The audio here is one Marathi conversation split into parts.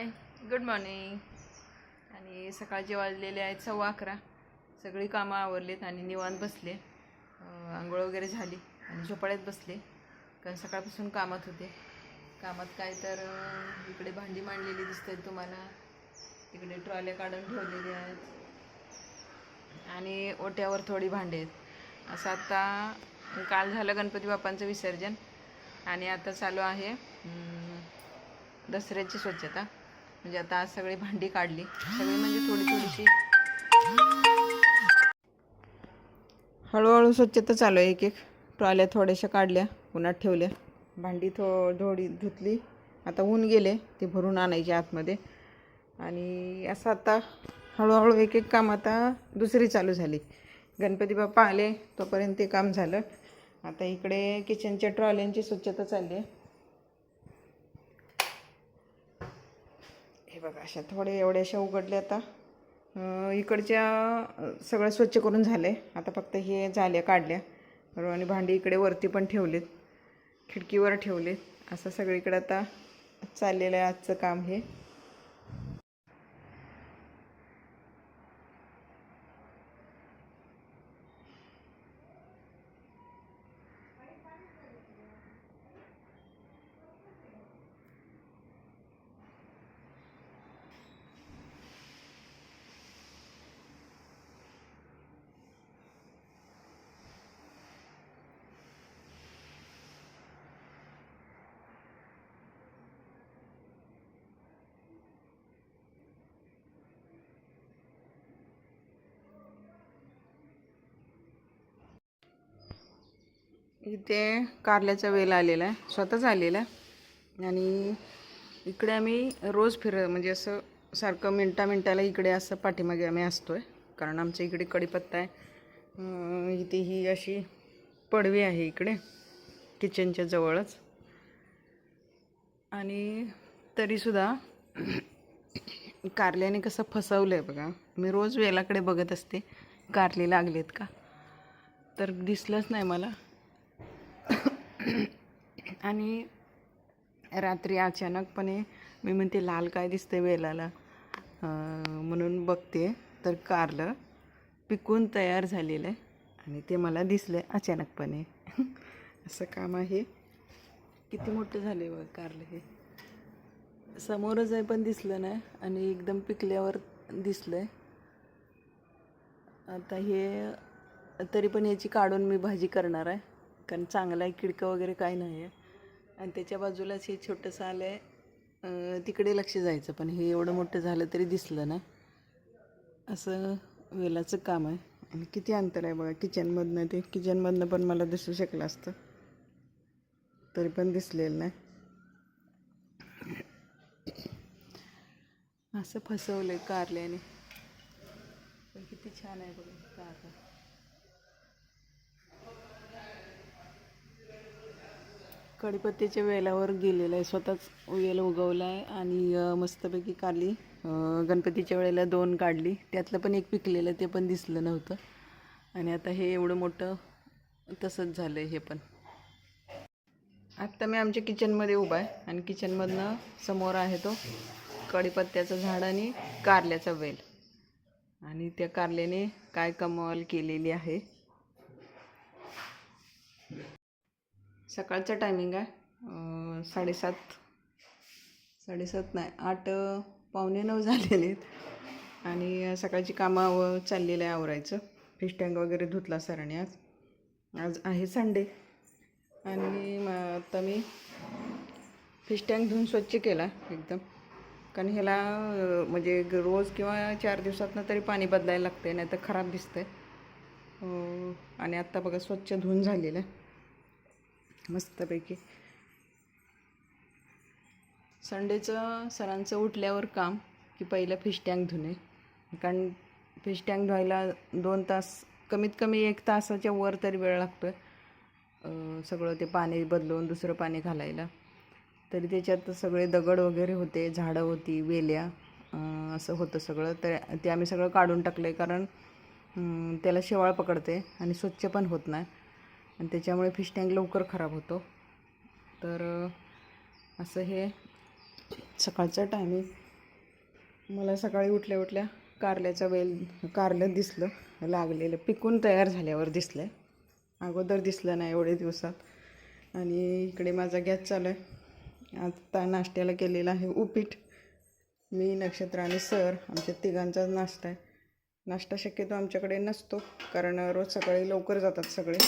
हाय. गुड मॉर्निंग आणि सकाळचे वाजलेले आहेत सव्वा अकरा. सगळी कामं आवरलीत आणि निवांत बसले. आंघोळ वगैरे झाली आणि झोपाळ्यात बसले. कारण सकाळपासून कामात होते. कामात काय तर इकडे भांडी मांडलेली दिसतात तुम्हाला. तिकडे ट्रॉल्या काढून ठेवलेल्या आहेत. आणि ओट्यावर थोडी भांडी आहेत. असं आता काल झालं गणपती बाप्पांचं विसर्जन. आणि आता चालू आहे दसऱ्याची स्वच्छता. म्हणजे आता आज सगळी भांडी काढली. सगळी म्हणजे थोडी थोडीशी. हळूहळू स्वच्छता चालू आहे. एक एक ट्रॉल्या थोड्याशा काढल्या उन्हात ठेवल्या. भांडी थो थोडी धुतली. आता ऊन गेले ते भरून आणायचे आतमध्ये. आणि असं आता हळूहळू एक एक काम आता दुसरी चालू झाली. गणपती बाप्पा आले तोपर्यंत ते काम झालं. आता इकडे किचनच्या ट्रॉल्यांची स्वच्छता चालली आहे. हे बघा अशा थोडे एवढ्याशा उघडले आता. इकडच्या सगळं स्वच्छ करून झालं आता फक्त हे झाल्या काढल्या. बरोबर आणि भांडी इकडे वरती पण ठेवलेत. खिडकीवर ठेवलेत. असं सगळीकडे आता चाललेलं आहे आजचं काम हे. इथे कारल्याचा वेल आलेला आहे. स्वतःच आलेला आहे. आणि इकडे आम्ही रोज फिर म्हणजे असं सारखं मिनटा मिनटाला इकडे असं पाठीमागे आम्ही असतो आहे कारण आमच्या इकडे कढीपत्ता आहे. इथे ही अशी पडवी आहे इकडे किचनच्या जवळच. आणि तरीसुद्धा कारल्याने कसं फसवलं आहे बघा. मी रोज वेलाकडे बघत असते. कारले लागलेत का? तर दिसलंच नाही मला. आणि रात्री अचानकपणे मी म्हणते लाल काय दिसते वेलाला? म्हणून बघते तर कारलं पिकून तयार झालेलं आहे आणि ते मला दिसलं अचानकपणे. असं काम आहे. किती मोठं झाले बघ कारलं हे. समोरच आहे पण दिसलं नाही आणि एकदम पिकल्यावर दिसलं आहे आता हे तरी पण याची काढून मी भाजी करणार आहे. कारण चांगला आहे किडकं वगैरे काय नाही आहे आणि त्याच्या बाजूलाच हे छोटंसं आलं आहे तिकडे लक्ष जायचं पण हे एवढं मोठं झालं तरी दिसलं ना. असं वेलाचं काम आहे. आणि किती अंतर आहे बघा किचनमधनं ते. किचनमधनं पण मला दिसू शकलं असतं. तरी पण दिसलेलं नाही. असं फसवलं आहे कारल्याने. पण किती छान आहे बघा कार. कढीपत्त्याच्या वेलावर गेलेलं आहे. स्वतःच वेल उगवला आहे आणि मस्तपैकी कारली गणपतीच्या वेळेला दोन काढली. त्यातलं पण एक पिकलेलं ते पण दिसलं नव्हतं. आणि आता हे एवढं मोठं तसंच झालं आहे हे पण. आत्ता मी आमच्या किचनमध्ये उभा आहे आणि किचनमधनं समोर आहे तो कढीपत्त्याचं झाड आणि कारल्याचा वेल. आणि त्या कारल्याने काय कमाल केलेली आहे. सकाळचं टायमिंग आहे. साडेसात साडेसात नाही आठ पावणे नऊ झालेले आहेत. आणि सकाळची कामं व चाललेलं आहे आवरायचं. फिश टँक वगैरे धुतला सरांनी आज. आज आहे संडे आणि मग आता मी फिश टँक धुवून स्वच्छ केला एकदम. कारण ह्याला म्हणजे ग- रोज किंवा चार दिवसातनं तरी पाणी बदलायला लागते नाही तर खराब दिसतंय. आहे आणि आत्ता बघा स्वच्छ धुवून झालेलं आहे. मस्तपैकी. संडेचं सरांचं उठल्यावर काम की पहिलं फिश टँक धुणे. कारण फिश टँक धुवायला दोन तास कमीत कमी एक तासाच्या वर तरी वेळ लागतो आहे सगळं ते पाणी बदलून दुसरं पाणी घालायला. तरी त्याच्यात सगळे दगड वगैरे होते झाडं होती वेल्या असं होतं सगळं. तर ते आम्ही सगळं काढून टाकलं आहे कारण त्याला शेवाळ पकडते आणि स्वच्छ पण होत नाही. आणि त्याच्यामुळे फिश टँक लवकर खराब होतो. तर असं हे. सकाळचं टायमिंग मला सकाळी उठल्या उठल्या कारल्याचा वेल कारलं दिसलं. लागलेलं पिकून तयार झाल्यावर दिसलं आहे अगोदर दिसलं नाही एवढे दिवसात. आणि इकडे माझा गॅस चालू आहे आता नाश्त्याला केलेला आहे उपीट. मी नक्षत्र आणि सर आमच्या तिघांचाच नाश्ता आहे नाश्ता शक्यतो आमच्याकडे नसतो. कारण रोज सकाळी लवकर जातात सगळे.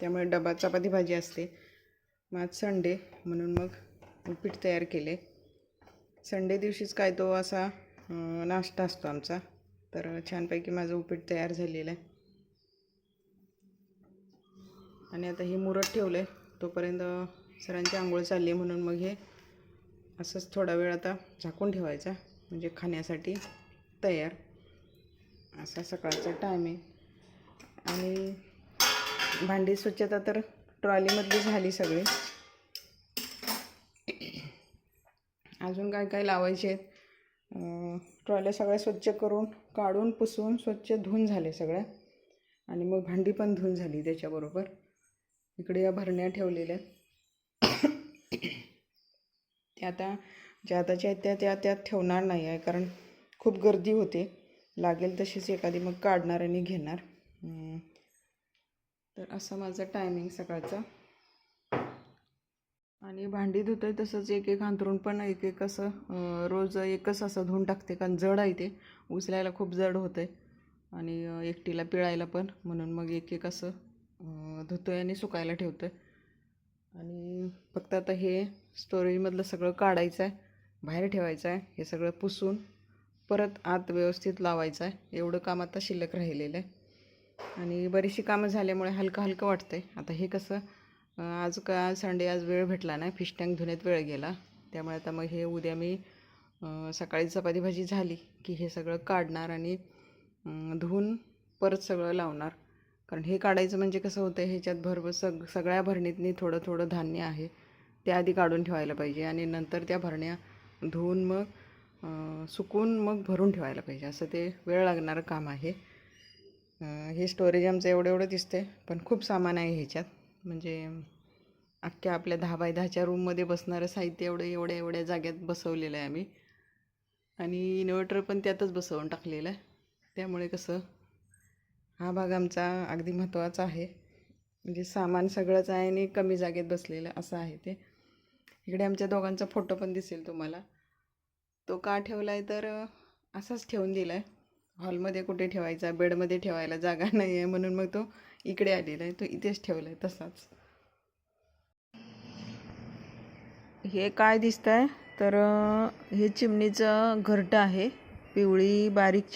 त्यामुळे डबा चपाती भाजी असते. मग आज संडे म्हणून मग उपीठ तयार केले. संडे दिवशीच काय तो असा नाश्ता असतो आमचा. तर छानपैकी माझं उपीट तयार झालेलं आहे. आणि आता हे मुरत ठेवलं आहे तोपर्यंत सरांची आंघोळ चालली आहे म्हणून मग हे असंच थोडा वेळ आता झाकून ठेवायचा. म्हणजे खाण्यासाठी तयार. असा सकाळचा टाईम आहे. आणि भांडी स्वच्छता तर ट्रॉलीमधली झाली सगळी. अजून काय काय लावायचे आहेत? ट्रॉल्या सगळ्या स्वच्छ करून काढून पुसून स्वच्छ धुवून झाले सगळ्या. आणि मग भांडी पण धुवून झाली त्याच्याबरोबर. इकडे या भरण्या ठेवलेल्या आहेत. त्या आता ज्या आताच्या आहेत त्या त्या त्यात ठेवणार नाही आहे कारण खूप गर्दी होते. लागेल तशीच एखादी मग काढणार आणि घेणार. तर असा माझा टायमिंग सकाळचा. आणि भांडी धुतोय तसंच एक एक अंथरून पण एक एक असं रोज एकच असं धुवून टाकते कारण जड आहे ते. उचलायला खूप जड होतं आहे आणि एकटीला पिळायला पण म्हणून मग एक एक असं धुतो आहे आणि सुकायला ठेवतो आहे आणि फक्त आता हे स्टोरेजमधलं सगळं काढायचं आहे बाहेर ठेवायचं आहे हे सगळं पुसून परत आत व्यवस्थित लावायचं आहे एवढं काम आता शिल्लक राहिलेलं आहे. आणि बरीचशी कामं झाल्यामुळे हलकं हलकं वाटतं आहे आता हे कसं आज का संडे आज वेळ भेटला नाही फिश टँक धुण्यात वेळ गेला. त्यामुळे आता मग हे उद्या मी सकाळी चपाती भाजी झाली की हे सगळं काढणार आणि धुवून परत सगळं लावणार. कारण हे काढायचं म्हणजे कसं होतं ह्याच्यात भरभर सग सगळ्या भरणीतनी थोडं थोडं धान्य आहे. ते आधी काढून ठेवायला पाहिजे आणि नंतर त्या भरण्या धुवून मग सुकून मग भरून ठेवायला पाहिजे. असं ते वेळ लागणारं काम आहे. हे स्टोरेज आमचं एवढं एवढं दिसतंय पण खूप सामान आहे ह्याच्यात. म्हणजे अख्ख्या आपल्या दहा बाय दहाच्या रूममध्ये बसणारं साहित्य एवढं एवढ्या एवढ्या जाग्यात बसवलेलं आहे आम्ही. आणि इन्व्हर्टर पण त्यातच बसवून टाकलेलं आहे. त्यामुळे कसं हा भाग आमचा अगदी महत्त्वाचा आहे. म्हणजे सामान सगळंच आहे आणि कमी जागेत बसलेलं असं आहे ते. इकडे आमच्या दोघांचा फोटो पण दिसेल तुम्हाला. तो का ठेवला आहे तर असाच ठेवून दिला आहे हॉलमध्ये कुठे ठेवायचा बेडमध्ये ठेवायला जागा नाही आहे म्हणून मग तो इकडे आलेला आहे तो इथेच ठेवला आहे तसाच. हे काय दिसतंय? तर हे चिमणीचं घरटं आहे पिवळी बारीक